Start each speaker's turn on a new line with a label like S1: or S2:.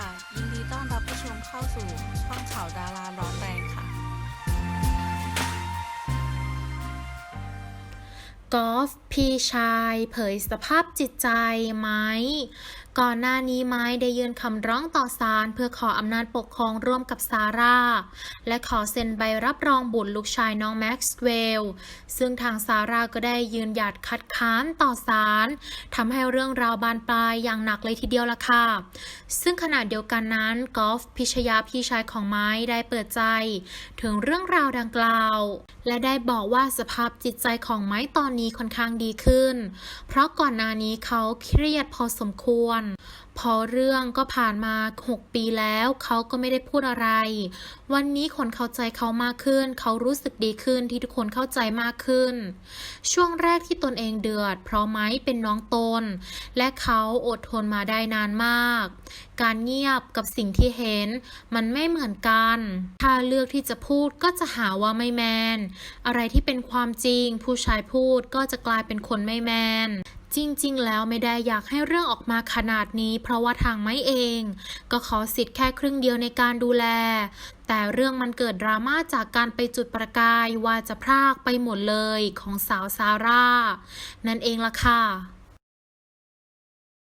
S1: ค่ะ ยินดีต้อนรับผู้ชมเข้าสู่ช่องข่าวดาราร้อนแรงค่ะ
S2: กอล์ฟพี่ชาย เผยสภาพจิตใจไหม ก่อนหน้านี้ไม้ได้ยื่นคำร้องต่อศาลเพื่อขออำนาจปกครองร่วมกับซาร่า และขอเซ็นใบรับรองบุตรลูกชายน้องแม็กซ์เวลล์ซึ่งทางซาร่าก็ได้ยืนหยัดคัดค้านต่อศาลทำให้เรื่องราวบานปลายอย่างหนักเลยทีเดียวละค่ะ ซึ่งขณะเดียวกันนั้นกอล์ฟพิชยาพี่ชายของไม้ได้เปิดใจ ถึงเรื่องราวดังกล่าว และได้บอกว่าสภาพจิตใจของไม้ตอนนี้ค่อนข้างดีขึ้น เพราะก่อนหน้านี้เขาเครียดพอสมควร พอเรื่องก็ผ่านมา 6 ปีแล้วเขาก็ไม่ได้พูดอะไร วันนี้คนเข้าใจเขามากขึ้น เขารู้สึกดีขึ้นที่ทุกคนเข้าใจมากขึ้น ช่วงแรกที่ตนเองเดือด เพราะไม้เป็นน้องตน และเขาอดทนมาได้นานมาก การเงียบกับสิ่งที่เห็น มันไม่เหมือนกัน ถ้าเลือกที่จะพูดก็จะหาว่าไม่แมน อะไรที่เป็นความจริง ผู้ชายพูดก็จะกลายเป็นคนไม่แมน จริงๆ แล้วไม่ได้อยากให้เรื่องออกมาขนาดนี้ เพราะว่าทางไม้เอง ก็ขอสิทธิ์แค่ครึ่งเดียวในการดูแล แต่เรื่องมันเกิดดราม่าจากการไปจุดประกายว่าจะพรากไปหมดเลยของสาวซาร่า นั่นเองล่ะค่ะ